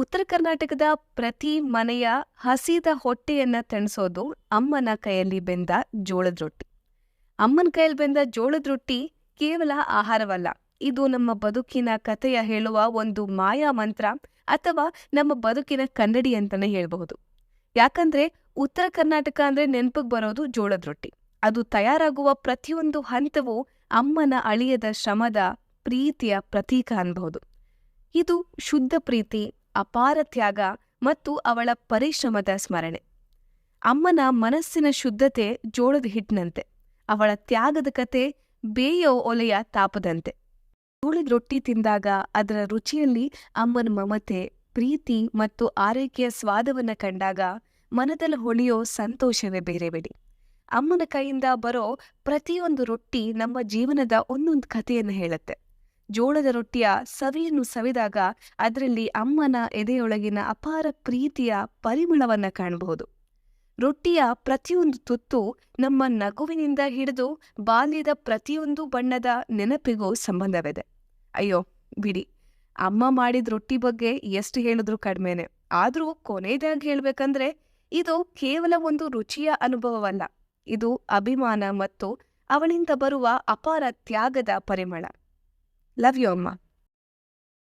ಉತ್ತರ ಕರ್ನಾಟಕದ ಪ್ರತಿ ಮನೆಯ ಹಸಿದ ಹೊಟ್ಟೆಯನ್ನ ತಣಿಸೋದು ಅಮ್ಮನ ಕೈಯಲ್ಲಿ ಬೆಂದ ಜೋಳದ ರೊಟ್ಟಿ. ಅಮ್ಮನ ಕೈಯಲ್ಲಿ ಬೆಂದ ಜೋಳದ ರೊಟ್ಟಿ ಕೇವಲ ಆಹಾರವಲ್ಲ, ಇದು ನಮ್ಮ ಬದುಕಿನ ಕಥೆಯ ಹೇಳುವ ಒಂದು ಮಾಯಾ ಮಂತ್ರ ಅಥವಾ ನಮ್ಮ ಬದುಕಿನ ಕನ್ನಡಿ ಅಂತಾನೆ ಹೇಳಬಹುದು. ಯಾಕಂದ್ರೆ ಉತ್ತರ ಕರ್ನಾಟಕ ಅಂದ್ರೆ ನೆನಪಿಗೆ ಬರೋದು ಜೋಳದ ರೊಟ್ಟಿ. ಅದು ತಯಾರಾಗುವ ಪ್ರತಿಯೊಂದು ಹಂತವೂ ಅಮ್ಮನ ಅಳಿಯದ ಶ್ರಮದ ಪ್ರೀತಿಯ ಪ್ರತೀಕ ಅನ್ಬಹುದು. ಇದು ಶುದ್ಧ ಪ್ರೀತಿ ಅಪಾರ ತ್ಯಾಗ ಮತ್ತು ಅವಳ ಪರಿಶ್ರಮದ ಸ್ಮರಣೆ. ಅಮ್ಮನ ಮನಸ್ಸಿನ ಶುದ್ಧತೆ ಜೋಳದ ಹಿಟ್ಟಿನಂತೆ, ಅವಳ ತ್ಯಾಗದ ಕತೆ ಬೇಯೋ ಒಲೆಯ ತಾಪದಂತೆ. ಜೋಳದ ರೊಟ್ಟಿ ತಿಂದಾಗ ಅದರ ರುಚಿಯಲ್ಲಿ ಅಮ್ಮನ ಮಮತೆ, ಪ್ರೀತಿ ಮತ್ತು ಆರೈಕೆಯ ಸ್ವಾದವನ್ನು ಕಂಡಾಗ ಮನದಲ್ಲಿ ಹೊಳೆಯೋ ಸಂತೋಷವೇ ಬೇರೆ ಬಿಡಿ. ಅಮ್ಮನ ಕೈಯಿಂದ ಬರೋ ಪ್ರತಿಯೊಂದು ರೊಟ್ಟಿ ನಮ್ಮ ಜೀವನದ ಒಂದೊಂದು ಕಥೆಯನ್ನು ಹೇಳುತ್ತೆ. ಜೋಳದ ರೊಟ್ಟಿಯ ಸವಿಯನ್ನು ಸವಿದಾಗ ಅದರಲ್ಲಿ ಅಮ್ಮನ ಎದೆಯೊಳಗಿನ ಅಪಾರ ಪ್ರೀತಿಯ ಪರಿಮಳವನ್ನ ಕಾಣಬಹುದು. ರೊಟ್ಟಿಯ ಪ್ರತಿಯೊಂದು ತುತ್ತು ನಮ್ಮ ನಗುವಿನಿಂದ ಹಿಡಿದು ಬಾಲ್ಯದ ಪ್ರತಿಯೊಂದು ಬಣ್ಣದ ನೆನಪಿಗೂ ಸಂಬಂಧವಿದೆ. ಅಯ್ಯೋ, ಬಿಡಿ. ಅಮ್ಮ ಮಾಡಿದ ರೊಟ್ಟಿ ಬಗ್ಗೆ ಎಷ್ಟು ಹೇಳಿದ್ರು ಕಡಿಮೆನೆ ಆದರೂ ಕೊನೆಯದಾಗಿ ಹೇಳಬೇಕಂದ್ರೆ, ಇದು ಕೇವಲ ಒಂದು ರುಚಿಯ ಅನುಭವವಲ್ಲ. ಇದು ಅಭಿಮಾನ ಮತ್ತು ಅವಳಿಂದ ಬರುವ ಅಪಾರ ತ್ಯಾಗದ ಪರಿಮಳ. Love you, Amma.